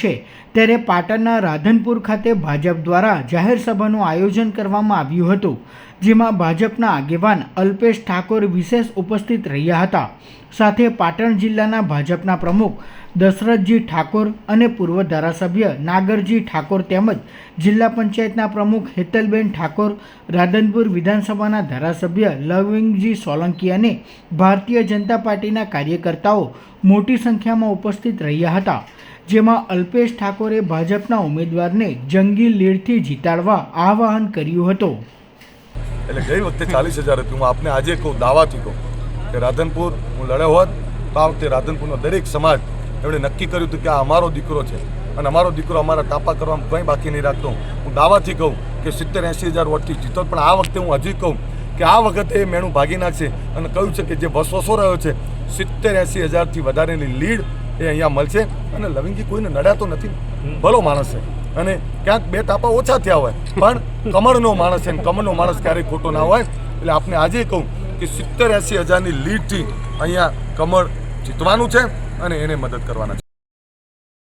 છે. ત્યારે પાટણના રાધનપુર ખાતે ભાજપ દ્વારા જાહેર સભાનું આયોજન કરવામાં આવ્યું હતું, જેમાં ભાજપના આગેવાન અલ્પેશ ઠાકોર વિશેષ ઉપસ્થિત રહ્યા હતા. સાથે પાટણ જિલ્લાના ભાજપના પ્રમુખ દશરથજી ઠાકોર અને પૂર્વ ધારાસભ્ય નાગરજી ઠાકોર તેમજ જિલ્લા પંચાયતના પ્રમુખ હેતલબેન ઠાકોર, રાધનપુર વિધાનસભાના ધારાસભ્ય લવિંગજી સોલંકી અને ભારતીય જનતા પાર્ટીના કાર્યકર્તાઓ મોટી સંખ્યામાં ઉપસ્થિત રહ્યા હતા, જેમાં અલ્પેશ ઠાકોરે ભાજપના ઉમેદવારને જંગી લીડથી જીતાડવા આહવાન કર્યું હતું. એટલે ગઈ વખતે ચાલીસ હજાર હતી. હું આપને આજે કહું, દાવાથી કહું કે રાધનપુર, હું લડ્યો હોત તો આ વખતે રાધનપુરનો દરેક સમાજ એમણે નક્કી કર્યું હતું કે આ અમારો દીકરો છે. અને અમારો દીકરો અમારા તાપા કરવામાં કંઈ બાકી નહીં રાખતો. હું દાવાથી કહું કે સિત્તેર એંસી હજાર વોટથી જીતો. પણ આ વખતે હું હજી કહું કે આ વખતે એ મેણું ભાગી નાખશે અને કહ્યું છે કે જે વસવસો રહ્યો છે, સિત્તેર એંસી હજારથી વધારેની લીડ એ અહીંયા મળશે. અને લવિંગી કોઈને નડાતો નથી. ભલો માણસ છે. અને ક્યાંક બે ટાપા ઓછા થયા હોય. પણ કમળનો માણસ છે કમળનો માણસ ક્યારેય ખોટો ના હોય. એટલે આપને આજે કહું કે સિત્તેર એંસી હજારની લીડથી અહીંયા કમળ જીતવાનું છે. અને એને મદદ કરવાના છે.